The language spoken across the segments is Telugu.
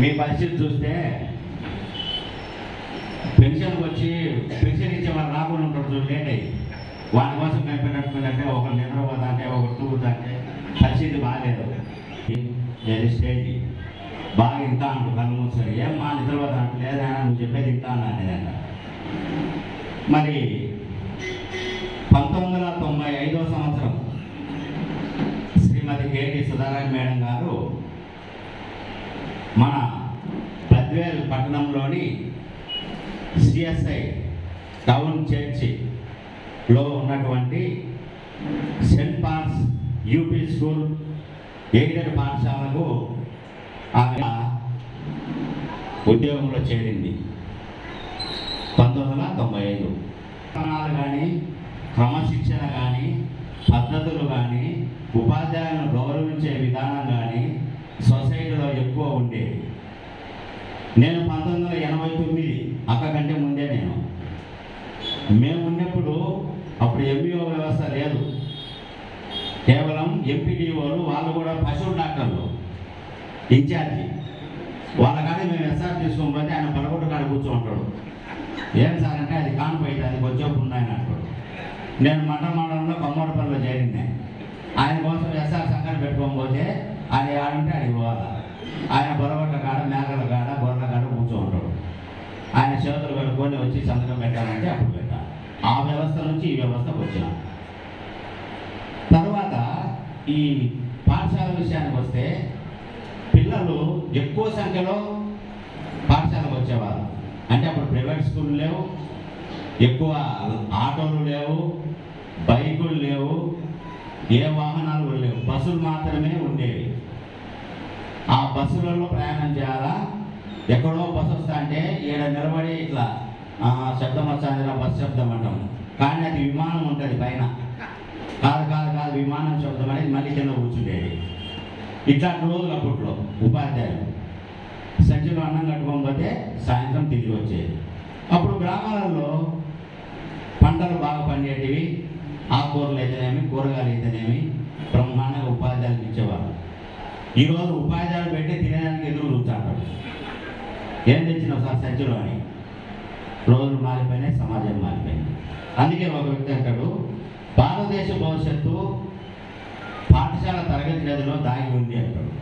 మీ పరిస్థితి చూస్తే పెన్షన్ వచ్చి పెన్షన్ ఇచ్చే వాళ్ళు రాకుండా ఉంటారు లేట్ అయ్యి వాళ్ళ కోసం కనిపెట్టుకుంటే ఒకరు నిద్రపోదంటే ఒకరు తూగుతుంటే పరిస్థితి బాగాలేదు ఏది స్టేజ్ బాగా ఇంత అంటూ కళ్ళు మూసారు ఏం మా నిద్రపోదంటే లేదైనా నువ్వు చెప్పేది ఇంకా అనేదంట మరి పంతొమ్మిది వందల తొంభై ఐదో సంవత్సరం శ్రీమతి కేటీ సుధారాణి మేడం గారు మన పద్వేల్ పట్టణంలోని సిఎస్ఐ టౌన్ చర్చిలో ఉన్నటువంటి Saint Paul's UP school aided పాఠశాలకు ఆమె ఉద్యోగంలో చేరింది. పంతొమ్మిది వందల తొంభై ఐదు. కానీ క్రమశిక్షణ కానీ పద్ధతులు కానీ ఉపాధ్యాయులను గౌరవించే విధానం కానీ సొసైటీలో ఎక్కువ ఉండేది నేను పంతొమ్మిది వందల ఎనభై తొమ్మిది అక్క కంటే ముందే నేను. మేము ఉన్నప్పుడు అప్పుడు ఎంబీఓ వ్యవస్థ లేదు. కేవలం ఎంపీడీఓలు వాళ్ళు కూడా పశువు డాక్టర్లు ఇన్ఛార్జి. వాళ్ళ కానీ మేము ఎస్ఆర్ తీసుకోకపోతే ఆయన పడగొట్టు కాడ కూర్చోంటాడు ఏం సార్ అంటే అది కానిపోయింది అది వచ్చేప్పుడు ఉన్నాయని అంటాడు. నేను మండ మండలంలో కొమ్మరపల్లిలో చేరింది. ఆయన కోసం ఎస్ఆర్ సంఘాన్ని పెట్టుకోకపోతే ఆయన ఆడుంటే అది పోవాలి. ఆయన బొరగొట్ల కాడ మేకల కాడ గొర్రెల కాడ కూర్చోంటాడు ఆయన చేతులు కట్టుకొని వచ్చి సంతకం పెట్టాలంటే అప్పుడు పెట్టాలి. ఆ వ్యవస్థ నుంచి ఈ వ్యవస్థకు వచ్చాం తర్వాత ఈ పాఠశాల విషయానికి వస్తే పిల్లలు ఎక్కువ సంఖ్యలో పాఠశాలకు వచ్చేవారు. అంటే అప్పుడు ప్రైవేట్ స్కూల్ లేవు ఎక్కువ ఆటోలు లేవు బైకులు లేవు ఏ వాహనాలు కూడా లేవు. బస్సులు మాత్రమే ఉండేవి. ఆ బస్సులలో ప్రయాణం చేయాలా? ఎక్కడో బస్సు వస్తా అంటే ఈడ నిలబడి ఇట్లా శబ్దం వస్తుంది బస్సు శబ్దం అంటాం. కానీ అది విమానం ఉంటుంది పైన. కాదు కాదు కాదు విమానం శబ్దం అనేది మళ్ళీ కింద కూర్చుండేది. ఇట్లాంటి రోజులు అప్పట్లో ఉపాధ్యాయులు. సంచిలో అన్నం కట్టుకోకపోతే సాయంత్రం తిరిగి వచ్చేది. అప్పుడు గ్రామాలలో పంటలు బాగా పండేటివి ఆకుకూరలు అయితేనేమి కూరగాయలు అయితేనేమి బ్రహ్మాండంగా ఉపాధ్యాయులకు ఇచ్చేవారు ఈరోజు ఉపాధ్యాయులు పెట్టి తినేదానికి ఎదురు ఏం తెచ్చినావు సార్ సంచిలో అని? రోజులు మారిపోయినాయి సమాజం మారిపోయింది. అందుకే ఒక వ్యక్తి అంటాడు భారతదేశ భవిష్యత్తు పాఠశాల తరగతి గదిలో దాగి ఉంది అంటాడు.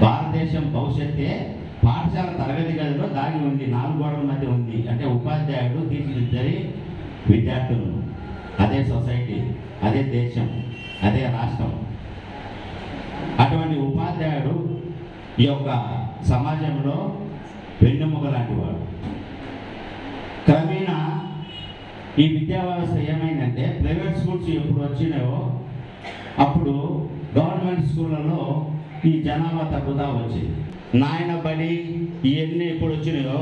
భారతదేశం భవిష్యత్తే పాఠశాల తరగతి గదిలో దాగి ఉంది నాలుగు గోడల మధ్య ఉంది అంటే ఉపాధ్యాయుడు తీర్చిదిద్దరి విద్యార్థులు. అదే సొసైటీ అదే దేశం అదే రాష్ట్రం. అటువంటి ఉపాధ్యాయుడు ఈ యొక్క సమాజంలో వెన్నెముక లాంటి వాడు. క్రమేణా ఈ విద్యా వ్యవస్థ ఏమైందంటే ప్రైవేట్ స్కూల్స్ ఎప్పుడు వచ్చినాయో అప్పుడు గవర్నమెంట్ స్కూళ్ళలో ఈ జనాభా తగ్గుతా వచ్చింది. నాయన బడి ఇవన్నీ ఎప్పుడు వచ్చినాయో